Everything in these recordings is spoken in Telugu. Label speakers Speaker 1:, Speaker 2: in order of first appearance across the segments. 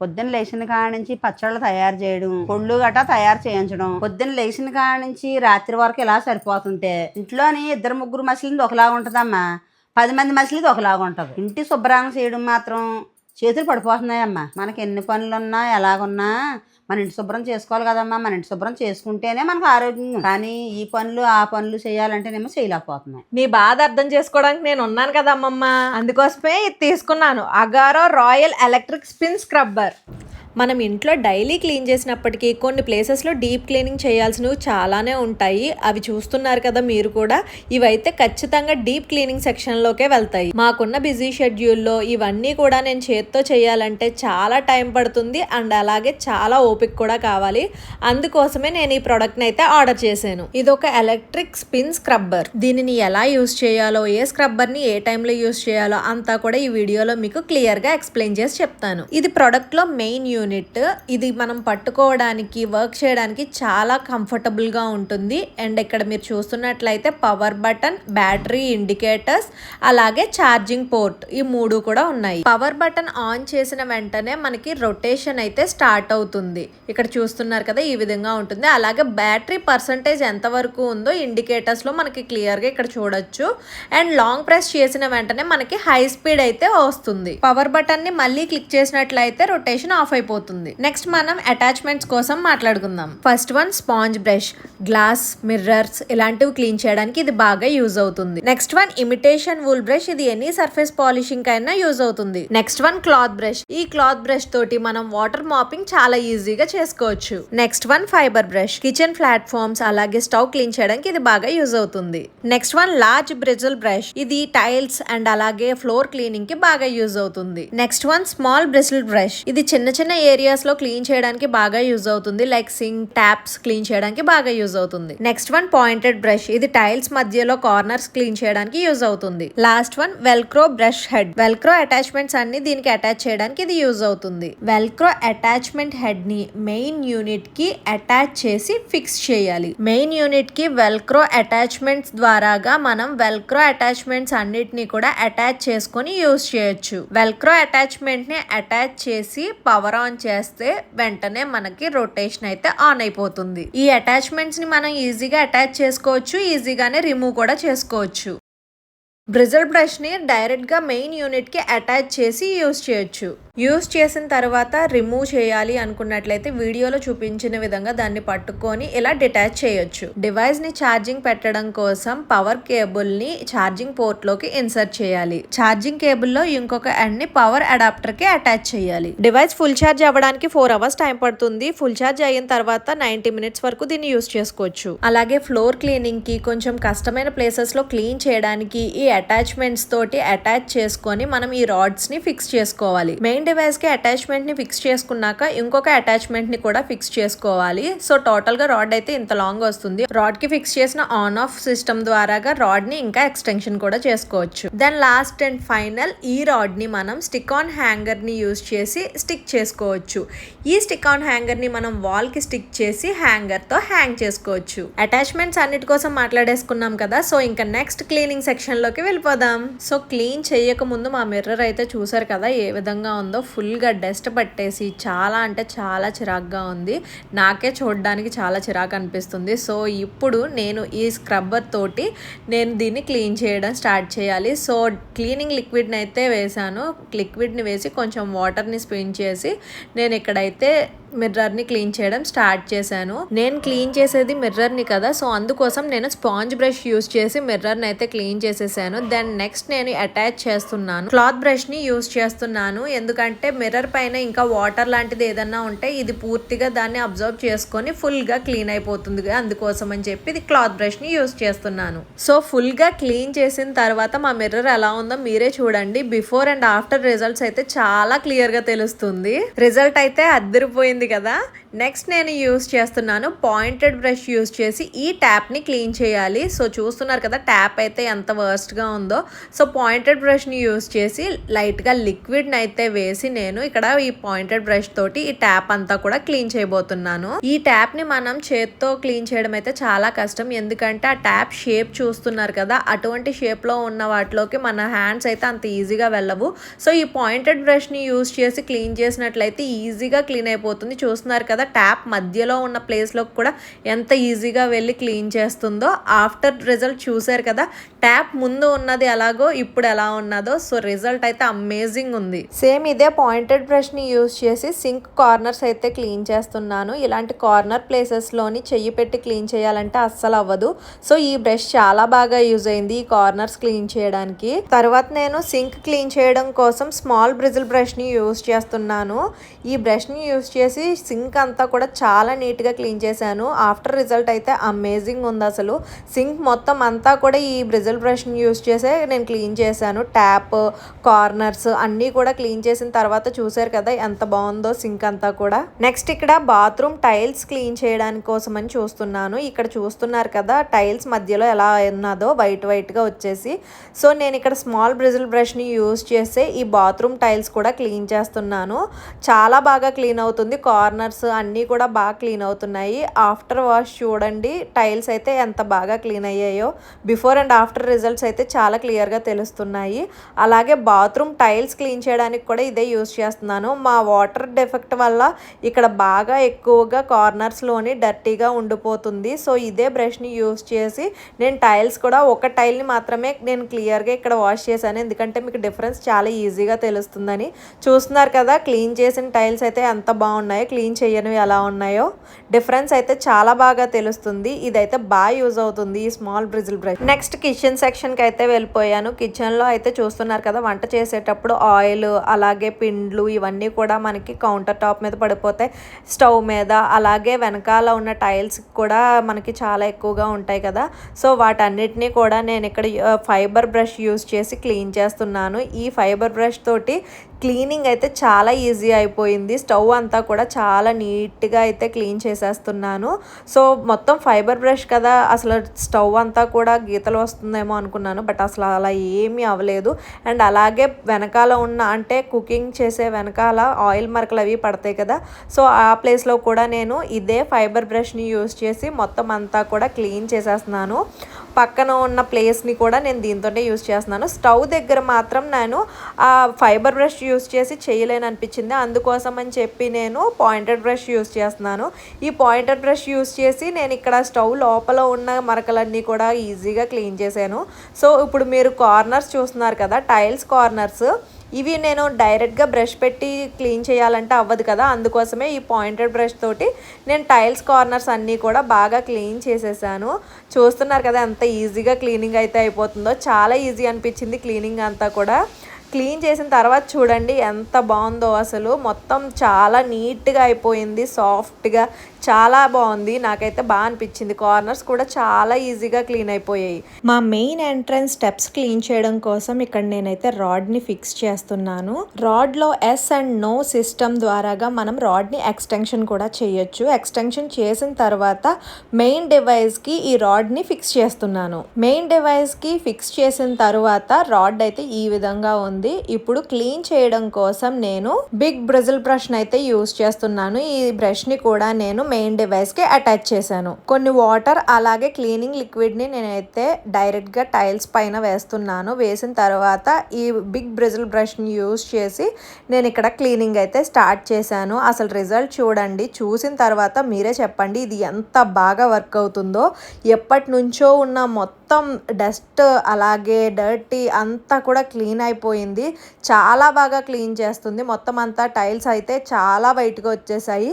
Speaker 1: పొద్దున్న లేచిన కాడ నుంచి పచ్చళ్ళు తయారు చేయడం పొళ్ళు గట్టా తయారు చేయించడం. పొద్దున్న లేచిన కాడ నుంచి రాత్రి వరకు ఇలా సరిపోతుంటే ఇంట్లోని ఇద్దరు ముగ్గురు మసిలింది ఒకలాగా ఉంటుందమ్మా. పది మంది మసిలింది ఒకలాగా ఉంటుంది ఇంటి శుభ్రంగా చేయడం మాత్రం చేతులు పడిపోతున్నాయమ్మా. మనకి ఎన్ని పనులున్నా ఎలాగున్నా మన ఇంటి శుభ్రం చేసుకోవాలి కదమ్మా మన ఇంటి శుభ్రం చేసుకుంటేనే మనకు ఆరోగ్యం కానీ ఈ పనులు ఆ పనులు చేయాలంటేనేమో చేయలేకపోతున్నాం.
Speaker 2: నీ బాధ అర్థం చేసుకోవడానికి నేను ఉన్నాను కదా అమ్మమ్మ. అందుకోసమే ఇది తీసుకున్నాను. Agaro royal electric spin scrubber. మనం ఇంట్లో డైలీ క్లీన్ చేసినప్పటికీ కొన్ని ప్లేసెస్లో డీప్ క్లీనింగ్ చేయాల్సినవి చాలానే ఉంటాయి. అవి చూస్తున్నారు కదా మీరు కూడా. ఇవైతే ఖచ్చితంగా డీప్ క్లీనింగ్ సెక్షన్లోకే వెళ్తాయి. మాకున్న బిజీ షెడ్యూల్లో ఇవన్నీ కూడా నేను చేత్తో చేయాలంటే చాలా టైం పడుతుంది అండ్ అలాగే చాలా ఓపిక కూడా కావాలి. అందుకోసమే నేను ఈ ప్రోడక్ట్ని అయితే ఆర్డర్ చేశాను. ఇది ఒక ఎలక్ట్రిక్ స్పిన్ స్క్రబ్బర్. దీనిని ఎలా యూస్ చేయాలో ఏ స్క్రబ్బర్ని ఏ టైంలో యూస్ చేయాలో అంతా కూడా ఈ వీడియోలో మీకు క్లియర్గా ఎక్స్ప్లెయిన్ చేసి చెప్తాను. ఇది ప్రోడక్ట్లో మెయిన్ యూనిట్ ఇది మనం పట్టుకోవడానికి వర్క్ చేయడానికి చాలా కంఫర్టబుల్గా ఉంటుంది. అండ్ ఇక్కడ మీరు చూస్తున్నట్లయితే పవర్ బటన్ బ్యాటరీ ఇండికేటర్స్ అలాగే ఛార్జింగ్ పోర్ట్ ఈ మూడు కూడా ఉన్నాయి. పవర్ బటన్ ఆన్ చేసిన వెంటనే మనకి రొటేషన్ అయితే స్టార్ట్ అవుతుంది. ఇక్కడ చూస్తున్నారు కదా ఈ విధంగా ఉంటుంది. అలాగే బ్యాటరీ పర్సంటేజ్ ఎంత వరకు ఉందో ఇండికేటర్స్లో మనకి క్లియర్గా ఇక్కడ చూడొచ్చు. అండ్ లాంగ్ ప్రెస్ చేసిన వెంటనే మనకి హై స్పీడ్ అయితే వస్తుంది. పవర్ బటన్ని మళ్ళీ క్లిక్ చేసినట్లయితే రొటేషన్ ఆఫ్ అయిపోతుంది నెక్స్ట్ మనం అటాచ్మెంట్స్ కోసం మాట్లాడుకుందాం. First one sponge brush glass mirrors ఇలాంటివి క్లీన్ చేయడానికి ఇది బాగా యూజ్ అవుతుంది. Next one imitation wool brush ఇది ఎనీ సర్ఫేస్ పాలిషింగ్ కైనా యూజ్ అవుతుంది. నెక్స్ట్ వన్ క్లాత్ బ్రష్ ఈ క్లాత్ బ్రష్ తోటి మనం వాటర్ మాపింగ్ చాలా ఈజీగా చేసుకోవచ్చు. Next one fibre brush kitchen platforms అలాగే స్టవ్ క్లీన్ చేయడానికి ఇది బాగా యూజ్ అవుతుంది. Next one large bristle brush ఇది టైల్స్ అండ్ అలాగే ఫ్లోర్ క్లీనింగ్కి బాగా యూజ్ అవుతుంది. Next one small bristle brush ఇది చిన్న చిన్న ఏరియాస్లో క్లీన్ చేయడానికి బాగా యూజ్ అవుతుంది. లైక్ సింక్ ట్యాప్స్ క్లీన్ చేయడానికి బాగా యూజ్ అవుతుంది. నెక్స్ట్ వన్ పాయింటెడ్ బ్రష్ ఇది టైల్స్ మధ్యలో కార్నర్స్ క్లీన్ చేయడానికి యూజ్ అవుతుంది. Last one velcro brush head velcro attachments అన్ని దీనికి అటాచ్ చేయడానికి ఇది యూజ్ అవుతుంది. వెల్క్రో అటాచ్మెంట్ హెడ్ని మెయిన్ యూనిట్కి అటాచ్ చేసి ఫిక్స్ చేయాలి. మెయిన్ యూనిట్కి వెల్క్రో అటాచ్మెంట్స్ ద్వారాగా మనం వెల్క్రో అటాచ్మెంట్స్ అన్నిటిని కూడా అటాచ్ చేసుకొని యూజ్ చేయొచ్చు. వెల్క్రో అటాచ్మెంట్ని అటాచ్ చేసి పవర్ ఆన్ చేస్తే వెంటనే మనకి రొటేషన్ అయితే ఆన్ అయిపోతుంది. ఈ అటాచ్మెంట్స్ని మనం ఈజీగా అటాచ్ చేసుకోవచ్చు ఈజీగానే రిమూవ్ కూడా చేసుకోవచ్చు. బ్రిజల్ బ్రష్ని డైరెక్ట్గా మెయిన్ యూనిట్కి అటాచ్ చేసి యూజ్ చేయొచ్చు. యూజ్ చేసిన తర్వాత రిమూవ్ చేయాలి అనుకున్నట్లయితే వీడియోలో చూపించిన విధంగా దాన్ని పట్టుకొని ఇలా డిటాచ్ చేయొచ్చు. డివైస్ని ఛార్జింగ్ పెట్టడం కోసం పవర్ కేబుల్ని ఛార్జింగ్ పోర్ట్లోకి ఇన్సర్ట్ చేయాలి. ఛార్జింగ్ కేబుల్లో ఇంకొక ఎండ్ని పవర్ అడాప్టర్కి అటాచ్ చేయాలి. డివైస్ ఫుల్ ఛార్జ్ అవ్వడానికి ఫోర్ అవర్స్ టైం పడుతుంది. ఫుల్ ఛార్జ్ అయిన తర్వాత నైన్టీ మినిట్స్ వరకు దీన్ని యూజ్ చేసుకోవచ్చు. అలాగే ఫ్లోర్ క్లీనింగ్కి కొంచెం కష్టమైన ప్లేసెస్లో క్లీన్ చేయడానికి ఈ అటాచ్మెంట్స్ తోటి అటాచ్ చేసుకొని మనం ఈ రాడ్స్ని ఫిక్స్ చేసుకోవాలి. మెయిన్ డివైస్కి అటాచ్మెంట్ని ఫిక్స్ చేసుకున్నాక ఇంకొక అటాచ్మెంట్ని కూడా ఫిక్స్ చేసుకోవాలి. సో టోటల్గా రాడ్ అయితే ఇంత లాంగ్ వస్తుంది. రాడ్కి ఫిక్స్ చేసిన ఆన్ ఆఫ్ సిస్టమ్ ద్వారాగా రాడ్ని ఇంకా ఎక్స్టెన్షన్ కూడా చేసుకోవచ్చు. దెన్ లాస్ట్ అండ్ ఫైనల్ ఈ రాడ్ని మనం స్టిక్ ఆన్ హ్యాంగర్ని యూజ్ చేసి స్టిక్ చేసుకోవచ్చు. ఈ స్టిక్ ఆన్ హ్యాంగర్ని మనం వాల్కి స్టిక్ చేసి హ్యాంగర్తో హ్యాంగ్ చేసుకోవచ్చు. అటాచ్మెంట్స్ అన్నిటి కోసం మాట్లాడేసుకున్నాం కదా సో ఇంకా నెక్స్ట్ క్లీనింగ్ సెక్షన్లోకి వెళ్ళిపోదాం. సో క్లీన్ చేయక ముందు మా మిర్రర్ అయితే చూసారు కదా ఏ విధంగా ఉందో. ఫుల్గా డస్ట్ పట్టేసి చాలా అంటే చాలా చిరాగ్గా ఉంది. నాకే చూడడానికి చాలా చిరాకు అనిపిస్తుంది. సో ఇప్పుడు నేను ఈ స్క్రబ్బర్ తోటి నేను దీన్ని క్లీన్ చేయడం స్టార్ట్ చేయాలి. సో క్లీనింగ్ లిక్విడ్ని అయితే వేసాను. లిక్విడ్ని వేసి కొంచెం వాటర్ని స్పిన్ చేసి నేను ఇక్కడైతే మిర్రర్ని క్లీన్ చేయడం స్టార్ట్ చేశాను. నేను క్లీన్ చేసేది మిర్రర్ని కదా సో అందుకోసం నేను స్పాంజ్ బ్రష్ యూస్ చేసి మిర్రర్ని అయితే క్లీన్ చేసేసాను. దెన్ నెక్స్ట్ నేను అటాచ్ చేస్తున్నాను. క్లాత్ బ్రష్ని యూస్ చేస్తున్నాను. ఎందుకంటే మిర్రర్ పైన ఇంకా వాటర్ లాంటిది ఏదన్నా ఉంటే ఇది పూర్తిగా దాన్ని అబ్జర్వ్ చేసుకొని ఫుల్గా క్లీన్ అయిపోతుంది అందుకోసం అని చెప్పి ఇది క్లాత్ బ్రష్ని యూస్ చేస్తున్నాను. సో ఫుల్గా క్లీన్ చేసిన తర్వాత మా మిర్రర్ ఎలా ఉందో మీరే చూడండి. బిఫోర్ అండ్ ఆఫ్టర్ రిజల్ట్స్ అయితే చాలా క్లియర్గా తెలుస్తుంది. రిజల్ట్ అయితే అద్దరిపోయింది కదా నెక్స్ట్ నేను యూస్ చేస్తున్నాను పాయింటెడ్ బ్రష్ యూస్ చేసి ఈ ట్యాప్ని క్లీన్ చేయాలి. సో చూస్తున్నారు కదా ట్యాప్ అయితే ఎంత వర్స్ట్గా ఉందో. సో పాయింటెడ్ బ్రష్ని యూస్ చేసి లైట్గా లిక్విడ్ని అయితే వేసి నేను ఇక్కడ ఈ పాయింటెడ్ బ్రష్ తోటి ఈ ట్యాప్ అంతా కూడా క్లీన్ చేయబోతున్నాను. ఈ ట్యాప్ని మనం చేత్తో క్లీన్ చేయడం అయితే చాలా కష్టం. ఎందుకంటే ఆ ట్యాప్ షేప్ చూస్తున్నారు కదా అటువంటి షేప్లో ఉన్న వాటిలోకి మన హ్యాండ్స్ అయితే అంత ఈజీగా వెళ్ళవు. సో ఈ పాయింటెడ్ బ్రష్ని యూస్ చేసి క్లీన్ చేసినట్లయితే ఈజీగా క్లీన్ అయిపోతుంది. చూస్తున్నారు కదా ట్యాప్ మధ్యలో ఉన్న ప్లేస్లో కూడా ఎంత ఈజీగా వెళ్ళి క్లీన్ చేస్తుందో ఆఫ్టర్ రిజల్ట్ చూసారు కదా ట్యాప్ ముందు ఉన్నది ఎలాగో ఇప్పుడు ఎలా ఉన్నదో సో రిజల్ట్ అయితే అమేజింగ్ ఉంది. సేమ్ ఇదే పాయింటెడ్ బ్రష్ని చేసి సింక్ కార్నర్స్ అయితే క్లీన్ చేస్తున్నాను. ఇలాంటి కార్నర్ ప్లేసెస్లోని చెయ్యి పెట్టి క్లీన్ చేయాలంటే అస్సలు అవ్వదు. సో ఈ బ్రష్ చాలా బాగా యూజ్ అయింది ఈ కార్నర్స్ క్లీన్ చేయడానికి. తర్వాత నేను సింక్ క్లీన్ చేయడం కోసం స్మాల్ బ్రిజిల్ బ్రష్ని చేస్తున్నాను. ఈ బ్రష్ని యూజ్ యూస్ చేసి సింక్ అంతా అంతా కూడా చాలా నీట్గా క్లీన్ చేశాను. ఆఫ్టర్ రిజల్ట్ అయితే అమేజింగ్ ఉంది అసలు. సింక్ మొత్తం అంతా కూడా ఈ బ్రిజల్ బ్రష్ని యూస్ చేసే నేను క్లీన్ చేశాను. ట్యాప్ కార్నర్స్ అన్నీ కూడా క్లీన్ చేసిన తర్వాత చూసారు కదా ఎంత బాగుందో సింక్ అంతా కూడా. నెక్స్ట్ ఇక్కడ బాత్రూమ్ టైల్స్ క్లీన్ చేయడానికి కోసం అని చూస్తున్నాను. ఇక్కడ చూస్తున్నారు కదా టైల్స్ మధ్యలో ఎలా ఉన్నదో వైట్ వైట్గా వచ్చేసి. సో నేను ఇక్కడ స్మాల్ బ్రిజిల్ బ్రష్ని యూస్ చేసి ఈ బాత్రూమ్ టైల్స్ కూడా క్లీన్ చేస్తున్నాను. చాలా బాగా క్లీన్ అవుతుంది. కార్నర్స్ అన్నీ కూడా బాగా క్లీన్ అవుతున్నాయి. ఆఫ్టర్ వాష్ చూడండి టైల్స్ అయితే ఎంత బాగా క్లీన్ అయ్యాయో. బిఫోర్ అండ్ ఆఫ్టర్ రిజల్ట్స్ అయితే చాలా క్లియర్గా తెలుస్తున్నాయి. అలాగే బాత్రూమ్ టైల్స్ క్లీన్ చేయడానికి కూడా ఇదే యూస్ చేస్తున్నాను. మా వాటర్ డెఫెక్ట్ వల్ల ఇక్కడ బాగా ఎక్కువగా కార్నర్స్లోని డర్టీగా ఉండిపోతుంది. సో ఇదే బ్రష్ని యూస్ చేసి నేను టైల్స్ కూడా ఒక టైల్ని మాత్రమే నేను క్లియర్గా ఇక్కడ వాష్ చేశాను. ఎందుకంటే మీకు డిఫరెన్స్ చాలా ఈజీగా తెలుస్తుందని. చూస్తున్నారు కదా క్లీన్ చేసిన టైల్స్ అయితే ఎంత బాగున్నాయో క్లీన్ చేయనివి ఎలా ఉన్నాయో. డిఫరెన్స్ అయితే చాలా బాగా తెలుస్తుంది. ఇదైతే బాగా యూజ్ అవుతుంది ఈ small bristle brush next kitchen సెక్షన్కి అయితే వెళ్ళిపోయాను. కిచెన్లో అయితే చూస్తున్నారు కదా వంట చేసేటప్పుడు ఆయిల్ అలాగే పిండ్లు ఇవన్నీ కూడా మనకి కౌంటర్ టాప్ మీద పడిపోతాయి. స్టవ్ మీద అలాగే వెనకాల ఉన్న టైల్స్ కూడా మనకి చాలా ఎక్కువగా ఉంటాయి కదా. సో వాటన్నిటినీ కూడా నేను ఇక్కడ ఫైబర్ బ్రష్ యూజ్ చేసి క్లీన్ చేస్తున్నాను. ఈ ఫైబర్ బ్రష్ తోటి క్లీనింగ్ అయితే చాలా ఈజీ అయిపోయింది. స్టవ్ అంతా కూడా చాలా నీట్ నీట్గా అయితే క్లీన్ చేసేస్తున్నాను. సో మొత్తం ఫైబర్ బ్రష్ కదా అసలు స్టవ్ అంతా కూడా గీతలు వస్తుందేమో అనుకున్నాను బట్ అసలు అలా ఏమీ అవ్వలేదు. అండ్ అలాగే వెనకాల ఉన్న అంటే కుకింగ్ చేసే వెనకాల ఆయిల్ మరకలు అవి పడతాయి కదా సో ఆ ప్లేస్లో కూడా నేను ఇదే ఫైబర్ బ్రష్ని యూస్ చేసి మొత్తం అంతా కూడా క్లీన్ చేసేస్తున్నాను. పక్కన ఉన్న ప్లేస్ని కూడా నేను దీంతోనే యూస్ చేస్తున్నాను. స్టవ్ దగ్గర మాత్రం నేను ఆ ఫైబర్ బ్రష్ యూస్ చేసి చేయలేని అనిపించింది అందుకోసం అని చెప్పి నేను పాయింటెడ్ బ్రష్ యూస్ చేస్తున్నాను. ఈ పాయింటెడ్ బ్రష్ యూస్ చేసి నేను ఇక్కడ స్టవ్ లోపల ఉన్న మరకలన్నీ కూడా ఈజీగా క్లీన్ చేశాను. సో ఇప్పుడు మీరు కార్నర్స్ చూస్తున్నారు కదా టైల్స్ కార్నర్స్. ఇవి నేను డైరెక్ట్గా బ్రష్ పెట్టి క్లీన్ చేయాలంటే అవ్వదు కదా. అందుకోసమే ఈ పాయింటెడ్ బ్రష్ తోటి నేను టైల్స్ కార్నర్స్ అన్నీ కూడా బాగా క్లీన్ చేసేసాను. చూస్తున్నారు కదా ఎంత ఈజీగా క్లీనింగ్ అయితే అయిపోతుందో. చాలా ఈజీ అనిపించింది క్లీనింగ్ అంతా కూడా. క్లీన్ చేసిన తర్వాత చూడండి ఎంత బాగుందో అసలు. మొత్తం చాలా నీట్గా అయిపోయింది సాఫ్ట్గా చాలా బాగుంది. నాకైతే బాగా అనిపించింది. కార్నర్స్ కూడా చాలా ఈజీగా క్లీన్ అయిపోయాయి. మా మెయిన్ ఎంట్రన్స్ స్టెప్స్ క్లీన్ చేయడం కోసం ఇక్కడ నేనైతే రాడ్ని ఫిక్స్ చేస్తున్నాను. రాడ్లో ఎస్ అండ్ నో సిస్టమ్ ద్వారాగా మనం రాడ్ని ఎక్స్టెన్షన్ కూడా చేయొచ్చు. ఎక్స్టెన్షన్ చేసిన తర్వాత మెయిన్ డివైస్కి ఈ రాడ్ని ఫిక్స్ చేస్తున్నాను. మెయిన్ డివైస్కి ఫిక్స్ చేసిన తర్వాత రాడ్ అయితే ఈ విధంగా ఉంది. ఇప్పుడు క్లీన్ చేయడం కోసం నేను బిగ్ బ్రెజిల్ బ్రష్ అయితే యూస్ చేస్తున్నాను. ఈ బ్రష్ని కూడా నేను మెయిన్ డివైస్కి అటాచ్ చేశాను. కొన్ని వాటర్ అలాగే క్లీనింగ్ లిక్విడ్ని నేనైతే డైరెక్ట్గా టైల్స్ పైన వేస్తున్నాను. వేసిన తర్వాత ఈ బిగ్ బ్రిజిల్ బ్రష్ని యూజ్ చేసి నేను ఇక్కడ క్లీనింగ్ అయితే స్టార్ట్ చేశాను. అసలు రిజల్ట్ చూడండి. చూసిన తర్వాత మీరే చెప్పండి ఇది ఎంత బాగా వర్క్ అవుతుందో. ఎప్పటి నుంచో ఉన్న మొత్తం మొత్తం డస్ట్ అలాగే డర్టీ అంతా కూడా క్లీన్ అయిపోయింది. చాలా బాగా క్లీన్ చేస్తుంది. మొత్తం అంతా టైల్స్ అయితే చాలా వైట్గా వచ్చేసాయి.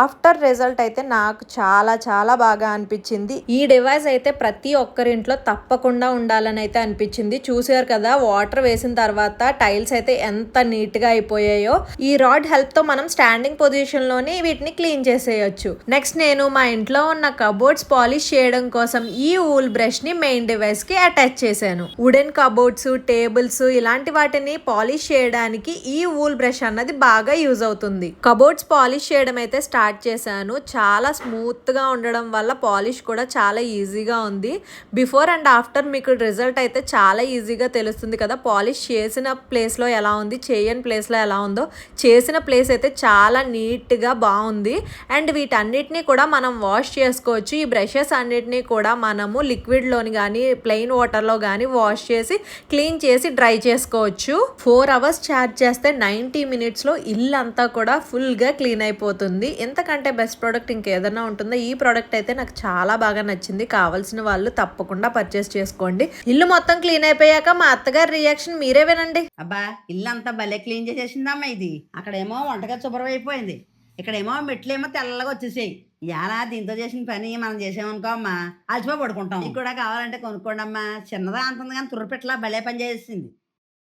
Speaker 2: ఆఫ్టర్ రిజల్ట్ అయితే నాకు చాలా చాలా బాగా అనిపించింది. ఈ డివైస్ అయితే ప్రతి ఒక్కరింట్లో తప్పకుండా ఉండాలని అయితే అనిపించింది. చూసారు కదా వాటర్ వేసిన తర్వాత టైల్స్ అయితే ఎంత నీట్గా అయిపోయాయో. ఈ రాడ్ హెల్ప్తో మనం స్టాండింగ్ పొజిషన్లోనే వీటిని క్లీన్ చేసేయచ్చు. నెక్స్ట్ నేను మా ఇంట్లో ఉన్న కబోర్డ్స్ పాలిష్ చేయడం కోసం ఈ ఊల్ బ్రష్ని ని మెయిన్ డివైస్కి అటాచ్ చేశాను. వుడెన్ కబోర్డ్స్ టేబుల్స్ ఇలాంటి వాటిని పాలిష్ చేయడానికి ఈ వూల్ బ్రష్ అన్నది బాగా యూజ్ అవుతుంది. కబోర్డ్స్ పాలిష్ చేయడం అయితే స్టార్ట్ చేశాను. చాలా స్మూత్గా ఉండడం వల్ల పాలిష్ కూడా చాలా ఈజీగా ఉంది. బిఫోర్ అండ్ ఆఫ్టర్ మీకు రిజల్ట్ అయితే చాలా ఈజీగా తెలుస్తుంది కదా. పాలిష్ చేసిన ప్లేస్లో ఎలా ఉంది చేయని ప్లేస్లో ఎలా ఉందో. చేసిన ప్లేస్ అయితే చాలా నీట్గా బాగుంది. అండ్ వీటన్నిటిని కూడా మనం వాష్ చేసుకోవచ్చు. ఈ బ్రషెస్ అన్నిటినీ కూడా మనము లిక్విడ్లోని కానీ ప్లెయిన్ వాటర్లో కానీ వాష్ చేసి క్లీన్ చేసి డ్రై చేసుకోవచ్చు. ఫోర్ అవర్స్ ఛార్జ్ చేస్తే నైంటీ మినిట్స్లో ఇల్లు అంతా కూడా ఫుల్గా క్లీన్ అయిపోతుంది. ఎంతకంటే బెస్ట్ ప్రోడక్ట్ ఇంకేదైనా ఉంటుందో? ఈ ప్రోడక్ట్ అయితే నాకు చాలా బాగా నచ్చింది. కావాల్సిన వాళ్ళు తప్పకుండా పర్చేస్ చేసుకోండి. ఇల్లు మొత్తం క్లీన్ అయిపోయాక మా అత్తగారి రియాక్షన్ మీరే వినండి.
Speaker 1: అబ్బా ఇల్లు అంతా భలే క్లీన్ చేసేసిందమ్మా ఇది. అక్కడేమో వంటగా శుభ్రం అయిపోయింది. ఇక్కడేమో మెట్లేమో తెల్లగా వచ్చేసాయి. ఇలా దీంతో చేసిన పని మనం చేసామనుకో అమ్మా అలసిపోయి పడుకుంటాం. మీకు కూడా కావాలంటే కొనుక్కోండి అమ్మా చిన్నదా అంటుంది కానీ తుర్రపెట్లా భలే పని చేసింది